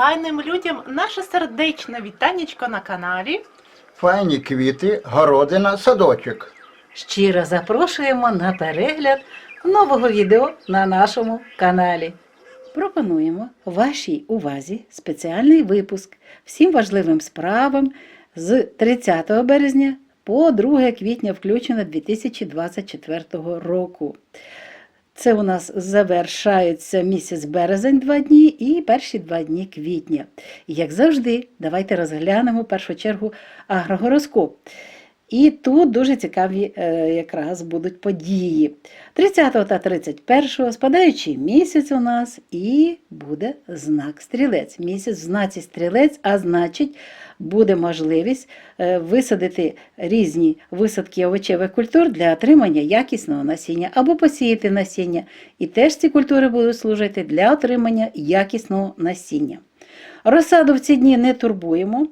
файним людям наше сердечне вітанечко на каналі. Файні квіти, городина, садочок. Щиро запрошуємо на перегляд нового відео на нашому каналі. Пропонуємо вашій увазі спеціальний випуск всім важливим справам з 30 березня по 2 квітня включно 2024 року. Це у нас завершається місяць березень два дні і перші два дні квітня. Як завжди, давайте розглянемо першу чергу агрогороскоп. І тут дуже цікаві е, якраз будуть події. 30 та 31 спадаючий місяць у нас і буде знак стрілець. Місяць в знаці стрілець, а значить, буде можливість е, висадити різні висадки овочевих культур для отримання якісного насіння або посіяти насіння. І теж ці культури будуть служити для отримання якісного насіння. Розсаду в ці дні не турбуємо.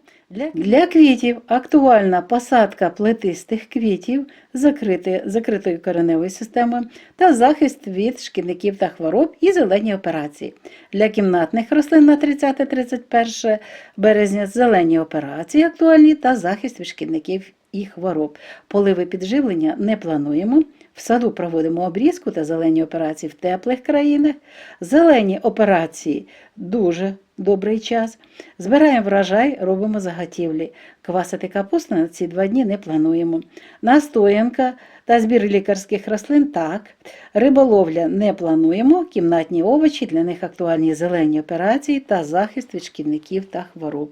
Для, квітів актуальна посадка плетистих квітів закрити, закритою кореневою системою та захист від шкідників та хвороб і зелені операції. Для кімнатних рослин на 30-31 березня зелені операції актуальні та захист від шкідників і хвороб. Поливи підживлення не плануємо. В саду проводимо обрізку та зелені операції в теплих країнах. Зелені операції дуже добрий час. Збираємо врожай, робимо заготівлі. Квасити капусту на ці два дні не плануємо. Настоянка та збір лікарських рослин так. Риболовля не плануємо. Кімнатні овочі, для них актуальні зелені операції та захист від шкідників та хвороб.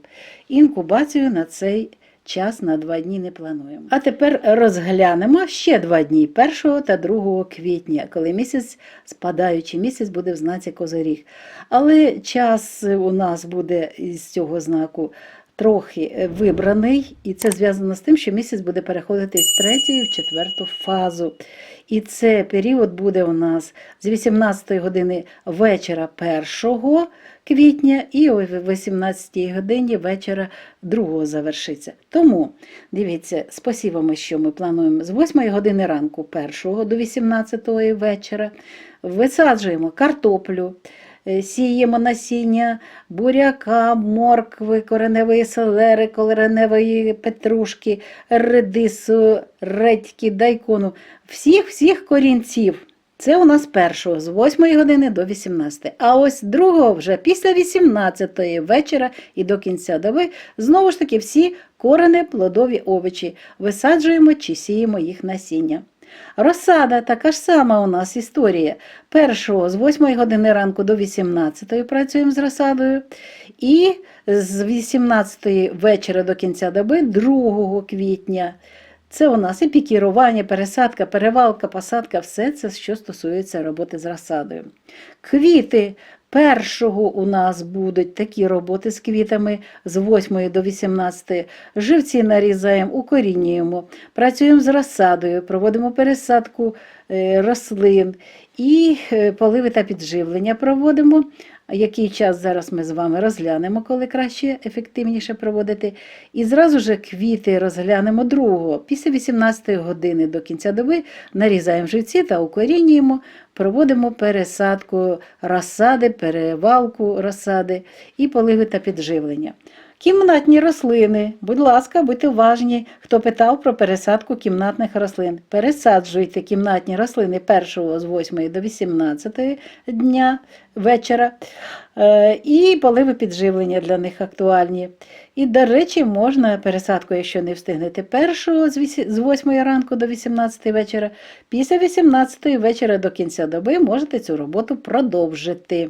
Інкубацію на цей час на два дні не плануємо. А тепер розглянемо ще два дні 1 та 2 квітня, коли місяць, спадаючий місяць буде в знаці Козиріг. Але час у нас буде із цього знаку трохи вибраний, і це зв'язано з тим, що місяць буде переходити з третьої в четверту фазу. І це період буде у нас з 18 години вечора 1 квітня і о 18 годині вечора 2 завершиться. Тому дивіться, з посівами, що ми плануємо з 8 години ранку 1 до 18 вечора. Висаджуємо картоплю. Е, Сіємо насіння буряка, моркви, кореневої селери, кореневої петрушки, редису, редьки, дайкону, всіх-всіх корінців. Це у нас першого з 8 години до 18. А ось другого вже після 18 вечора і до кінця доби знову ж таки всі корені плодові овочі. Висаджуємо чи сіємо їх насіння. Розсада така ж сама у нас історія. Першого з 8 години ранку до 18 працюємо з розсадою. І з 18 вечора до кінця доби 2 квітня. Це у нас і пікірування, пересадка, перевалка, посадка, все це, що стосується роботи з розсадою. Квіти. Першого у нас будуть такі роботи з квітами з 8 до 18. Живці нарізаємо, укорінюємо, працюємо з розсадою, проводимо пересадку рослин і е, поливи та підживлення проводимо. Який час зараз ми з вами розглянемо, коли краще, ефективніше проводити. І зразу ж квіти розглянемо другого. Після 18 години до кінця доби нарізаємо живці та укорінюємо, проводимо пересадку розсади, перевалку розсади і поливи та підживлення. Кімнатні рослини. Будь ласка, будьте уважні, хто питав про пересадку кімнатних рослин. Пересаджуйте кімнатні рослини 1 з 8 до 18 дня вечора. Е, І поливи підживлення для них актуальні. І, до речі, можна пересадку, якщо не встигнете першого з 8 ранку до 18 вечора. Після 18 вечора до кінця доби можете цю роботу продовжити.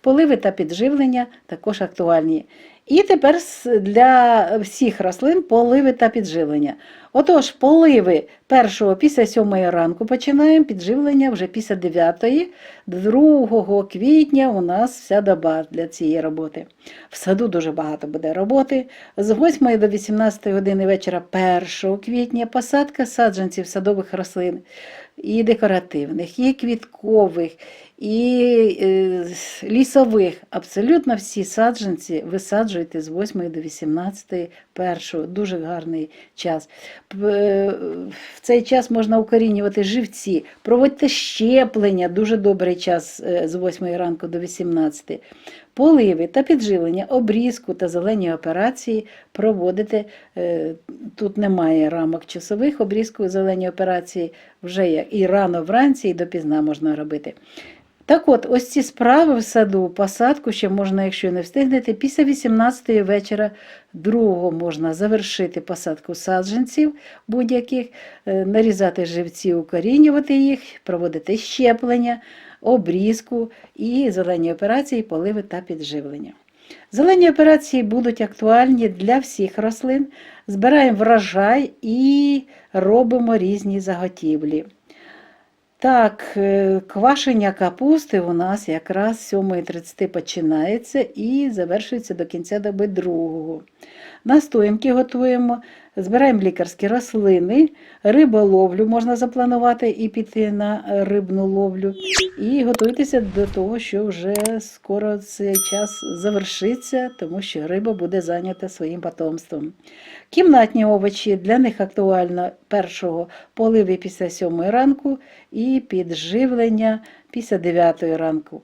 Поливи та підживлення також актуальні. І тепер для всіх рослин поливи та підживлення. Отож, поливи першого після 7 ранку починаємо, підживлення вже після 9, 2 квітня у нас вся доба для цієї роботи. В саду дуже багато буде роботи. З 8 до 18 години вечора 1 квітня посадка саджанців садових рослин. і декоративних, і квіткових, і е, лісових. Абсолютно всі саджанці висаджуйте з 8 до 18 першого. Дуже гарний час. Е, В цей час можна укорінювати живці, проводьте щеплення, дуже добрий час е, з 8 ранку до 18. Поливи та підживлення, обрізку та зелені операції проводити. е, Тут немає рамок часових, обрізку зелені операції вже як і рано вранці, і допізна можна робити. Так от, ось ці справи в саду, посадку ще можна, якщо не встигнете, після 18 вечора другого можна завершити посадку саджанців будь-яких, е, нарізати живці, укорінювати їх, проводити щеплення, обрізку і зелені операції, поливи та підживлення. Зелені операції будуть актуальні для всіх рослин. Збираємо врожай і робимо різні заготівлі. Так, е, квашення капусти у нас якраз з 7.30 починається і завершується до кінця доби другого. Настоянки готуємо, збираємо лікарські рослини, риболовлю можна запланувати і піти на рибну ловлю. І готуйтеся до того, що вже скоро цей час завершиться, тому що риба буде зайнята своїм потомством. Кімнатні овочі для них актуально першого поливи після 7 ранку і підживлення після 9 ранку.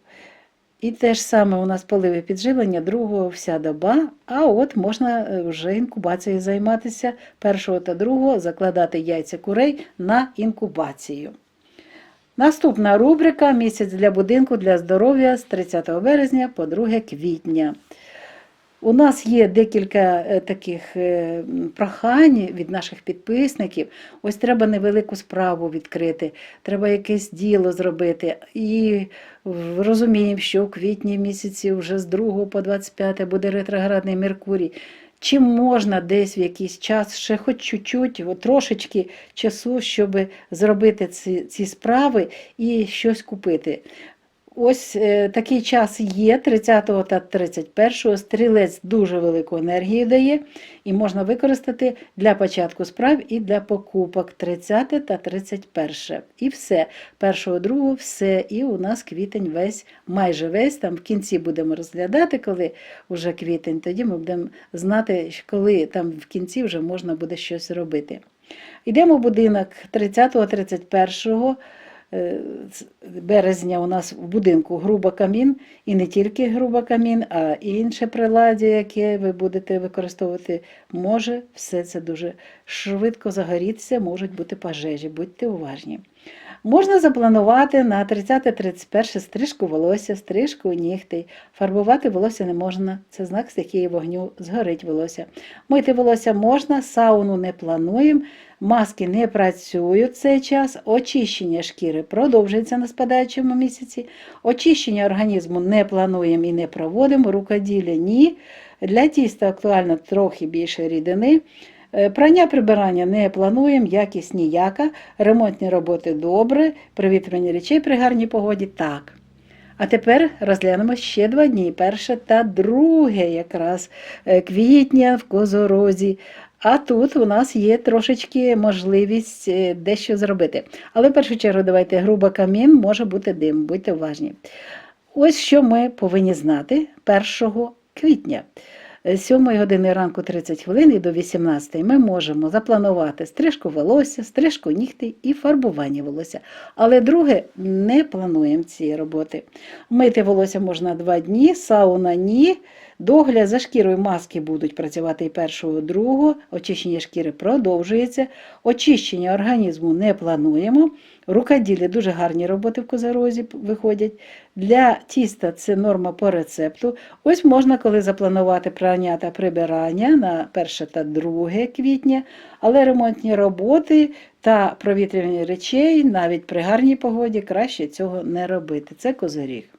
І те ж саме у нас поливи підживлення другого вся доба, а от можна е, вже інкубацією займатися першого та другого, закладати яйця курей на інкубацію. Наступна рубрика Місяць для будинку для здоров'я з 30 березня по 2 квітня. У нас є декілька е, таких е, прохань від наших підписників. Ось треба невелику справу відкрити, треба якесь діло зробити. І розуміємо, що у квітні місяці вже з 2 по 25 буде ретроградний Меркурій. Чи можна десь в якийсь час ще хоч чуть-чуть, трошечки часу, щоб зробити ці, ці справи і щось купити? Ось е, такий час є 30 та 31. Стрілець дуже велику енергію дає і можна використати для початку справ і для покупок 30 та 31. І все. 1, 2 все. І у нас квітень весь, майже весь. Там в кінці будемо розглядати, коли вже квітень. Тоді ми будемо знати, коли там в кінці вже можна буде щось робити. Йдемо в будинок 30-31 е, з- березня у нас в будинку груба камін, і не тільки груба камін, а і інше приладдя, яке ви будете використовувати, може все це дуже швидко загорітися, можуть бути пожежі, будьте уважні. Можна запланувати на 30-31 стрижку волосся, стрижку нігтей. Фарбувати волосся не можна, це знак стихії вогню, згорить волосся. Мити волосся можна, сауну не плануємо, маски не працюють в цей час, очищення шкіри продовжується на спадаючому місяці, очищення організму не плануємо і не проводимо, рукоділля ні. Для тіста актуально трохи більше рідини. Е, Прання прибирання не плануємо, якість ніяка, ремонтні роботи добре, привітрювання речей при гарній погоді так. А тепер розглянемо ще два дні. Перше та друге якраз е, квітня в Козорозі. А тут у нас є трошечки можливість е, дещо зробити. Але в першу чергу давайте груба камін, може бути дим, будьте уважні. Ось що ми повинні знати 1 квітня. З 7 години ранку 30 хвилин до 18 ми можемо запланувати стрижку волосся, стрижку нігтей і фарбування волосся. Але друге не плануємо цієї роботи. Мити волосся можна 2 дні, сауна ні. Догляд за шкірою маски будуть працювати і першого, і другого. Очищення шкіри продовжується. Очищення організму не плануємо. Рукоділля дуже гарні роботи в козорозі виходять. Для тіста це норма по рецепту. Ось можна, коли запланувати прання та прибирання на 1 та 2 квітня, але ремонтні роботи та провітрювання речей навіть при гарній погоді краще цього не робити. Це козиріг.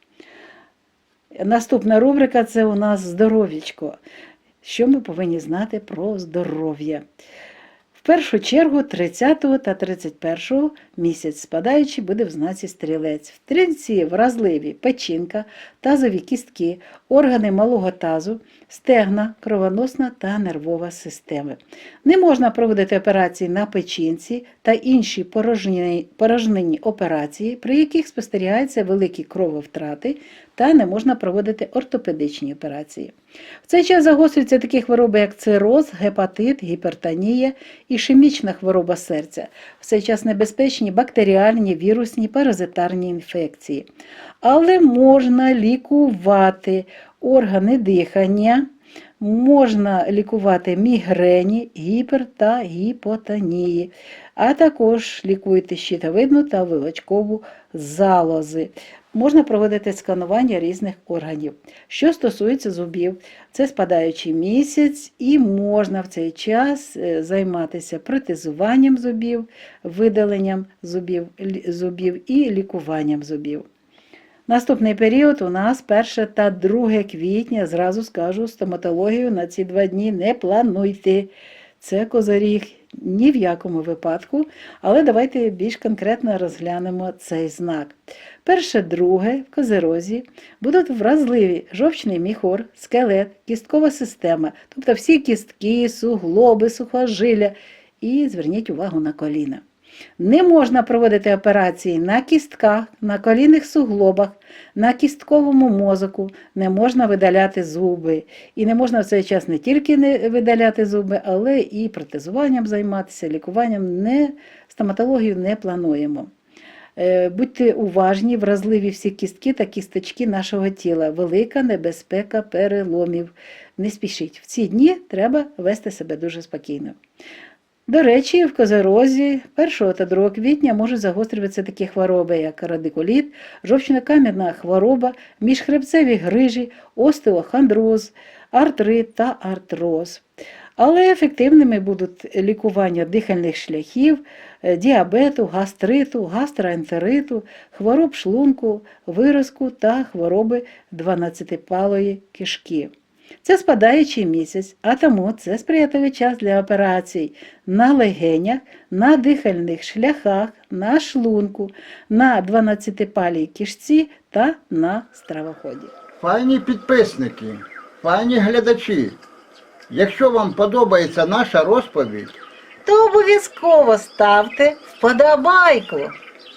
Наступна рубрика це у нас здоров'ячко. Що ми повинні знати про здоров'я? Першу чергу 30 та 31 місяць спадаючи буде в знаці стрілець. В стрільці вразливі печінка, тазові кістки, органи малого тазу, стегна, кровоносна та нервова системи. Не можна проводити операції на печінці та інші порожнені, операції, при яких спостерігаються великі крововтрати, та не можна проводити ортопедичні операції. В цей час загострюються такі хвороби, як цироз, гепатит, гіпертонія, ішемічна хвороба серця. В цей час небезпечні бактеріальні, вірусні, паразитарні інфекції. Але можна лікувати органи дихання, можна лікувати мігрені, гіпер та гіпотонії, а також лікуйте щитовидну та вилочкову залози. Можна проводити сканування різних органів. Що стосується зубів, це спадаючий місяць, і можна в цей час е, займатися протезуванням зубів, видаленням зубів, зубів і лікуванням зубів. Наступний період у нас 1 та 2 квітня. Зразу скажу, стоматологію на ці два дні не плануйте. Це козоріг ні в якому випадку, але давайте більш конкретно розглянемо цей знак. Перше, друге в козерозі будуть вразливі жовчний міхор, скелет, кісткова система, тобто всі кістки, суглоби, сухожилля. І зверніть увагу на коліна. Не можна проводити операції на кістках, на колінних суглобах, на кістковому мозоку, не можна видаляти зуби. І не можна в цей час не тільки не видаляти зуби, але і протезуванням займатися, лікуванням не, стоматологію не плануємо. Е, Будьте уважні, вразливі всі кістки та кісточки нашого тіла. Велика небезпека переломів. Не спішіть. В ці дні треба вести себе дуже спокійно. До речі, в козерозі 1 та 2 квітня можуть загострюватися такі хвороби, як радикуліт, жовчно-кам'яна хвороба, міжхребцеві грижі, остеохондроз, артрит та артроз. Але ефективними будуть лікування дихальних шляхів, е, діабету, гастриту, гастроентериту, хвороб шлунку, виразку та хвороби 12-палої кишки. Це спадаючий місяць, а тому це сприятливий час для операцій на легенях, на дихальних шляхах, на шлунку, на 12-палій кишці та на стравоході. Файні підписники, файні глядачі. Якщо вам подобається наша розповідь, То обов'язково ставте вподобайку.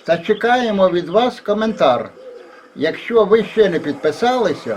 та чекаємо від вас коментар. Якщо ви ще не підписалися,